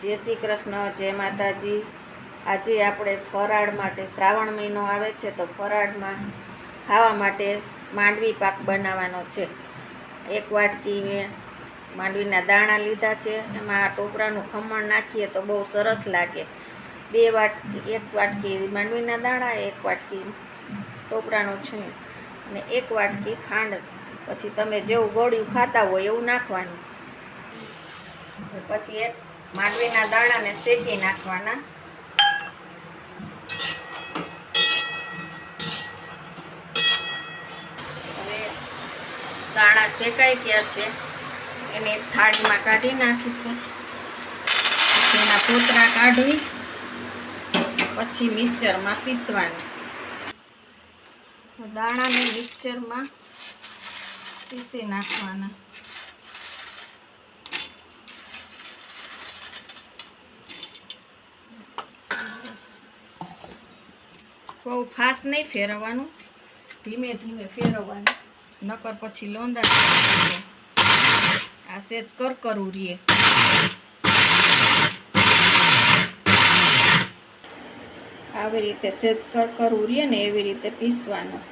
જય શ્રી કૃષ્ણ, જય માતાજી. આજે આપણે ફરાળ માટે શ્રાવણ મહિનો આવે છે તો ફરાળમાં ખાવા માટે માંડવી પાક બનાવવાનો છે. એક વાટકી મેં માંડવીના દાણા લીધા છે, એમાં આ ટોપરાનું ખમણ નાખીએ તો બહુ સરસ લાગે. બે વાટકી, એક વાટકી માંડવીના દાણા, એક વાટકી ટોપરાનું છે. અને એક વાટકી ખાંડ. પછી તમે જેવું ગોળિયું ખાતા હોય એવું નાખવાનું. પછી એક માંડવીના દાણાને શેકી નાખવાના. દાણા શેકાઈ ગયા છે. એને થાળીમાં કાઢી નાખીશું. એના પોતરા કાઢવી. પછી મિક્સરમાં પીસવાનું. દાણાને મિક્સરમાં પીસી નાખવાના. બહુ ફાસ્ટ નહીં ફેરવવાનું. ધીમે ધીમે ફેરવવાનું. નકર પછી લોંદા. આ સેજ કરકરું રીએ આવી રીતે સેજ કરકરું રીએ ને એવી રીતે પીસવાનું.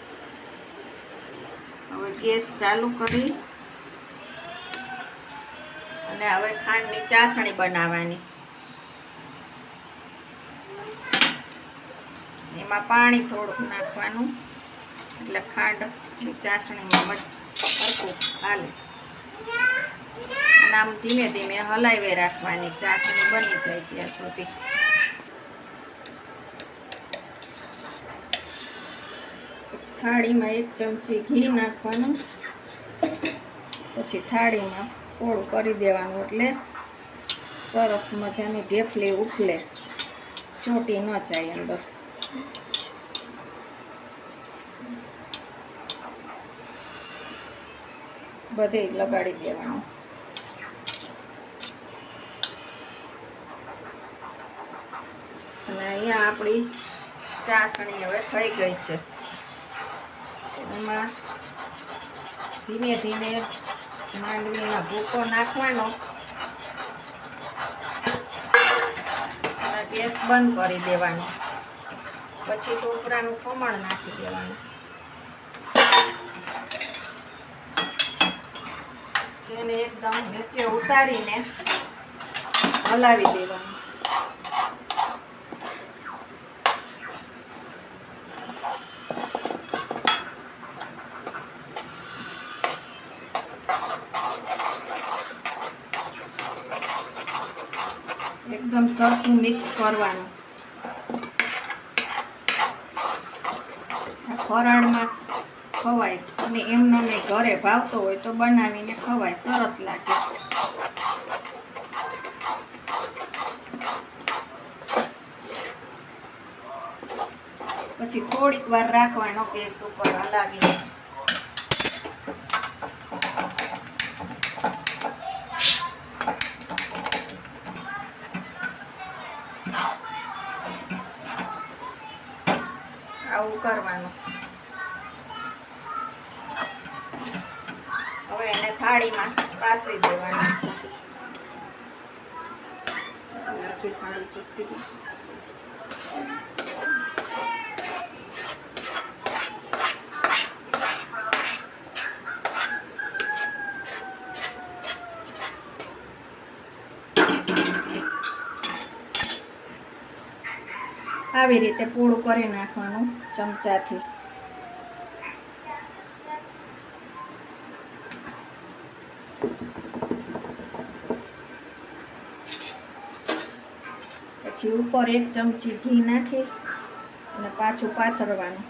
હવે ગેસ ચાલુ કરી. અને હવે ખાંડની ચાસણી બનાવવાની. એમાં પાણી થોડુંક નાખવાનું. એટલે ખાંડ ચાસણીમાં સરખું હાલે. અને આમ ધીમે ધીમે હલાવી રાખવાની ચાસણી બની જાય ત્યાં સુધી. થાળીમાં એક ચમચી ઘી નાખવાનું. પછી થાળીમાં પોળું કરી દેવાનું એટલે સરસ મજાની ઢેફલી ઉફલે. ચોટી ન જાય અંદર. બધે લગાડી દેવાનું. અને અહીંયા આપણી ચાસણી હવે થઈ ગઈ છે. એમાં ધીમે ધીમે માંડવીનો ભૂકો નાખવાનો. ગેસ બંધ કરી દેવાનો. પછી ટોપરાનું ખમણ નાખી દેવાનું. જેને એકદમ નીચે ઉતારીને હલાવી દેવાનું. એકદમ સરખું મિક્સ કરવાનું. આ ખવાય અને એમને ઘરે ભાવતો હોય તો બનાવીને ખવાય. સરસ લાગે. પછી થોડીક વાર રાખવાનો ગેસ ઉપર હલાવીને. આવું કરવાનું. હવે એને થાળીમાં પાથરી દેવાની. આવી રીતે પૂળું કરી નાખવાનું ચમચાથી. પછી ઉપર એક ચમચી ઘી નાખી અને પાછું પાથરવાનું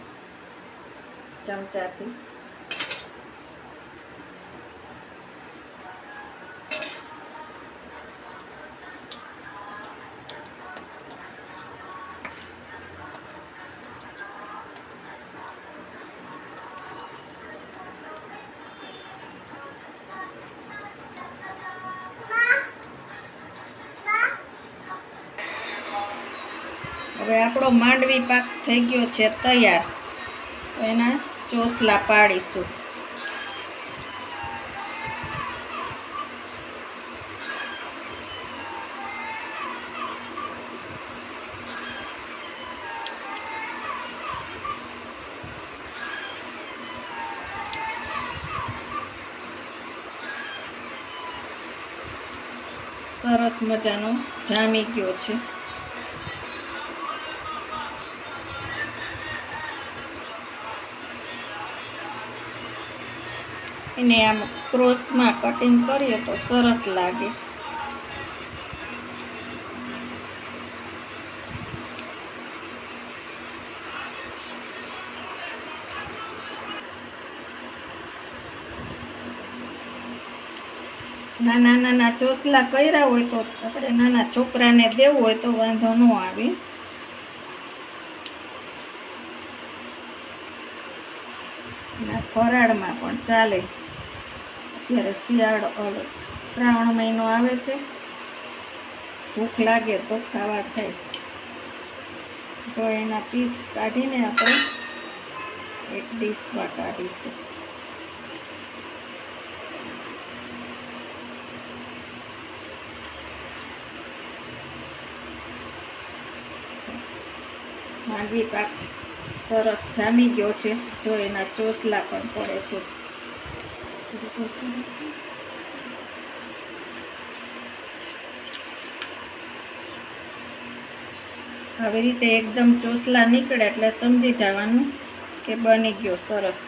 ચમચાથી. હવે આપણો માંડવી પાક થઈ ગયો છે તૈયાર. એના ચોસલા પાડીશું. સરસ મજાનો જામી ગયો છે. એને આમ ક્રોસમાં કટિંગ કરીએ તો સરસ લાગે. નાના નાના ચોસલા કર્યા હોય તો આપણે નાના છોકરાને દેવું હોય તો વાંધો ન આવે. ના ફરાળમાં પણ ચાલે. અત્યારે શિયાળો શ્રાવણ મહિનો આવે છે. ભૂખ લાગે તો ખાવા થાય. જો એના પીસ કાઢીને આપણે એક ડીશમાં કાઢીશું. માંડવી પાક સરસ જામી ગયો છે. જો એના ચોસલા પણ પડે છે. આવી રીતે એકદમ ચોસલા નીકળે એટલે સમજી જવાનું કે બની ગયો સરસ.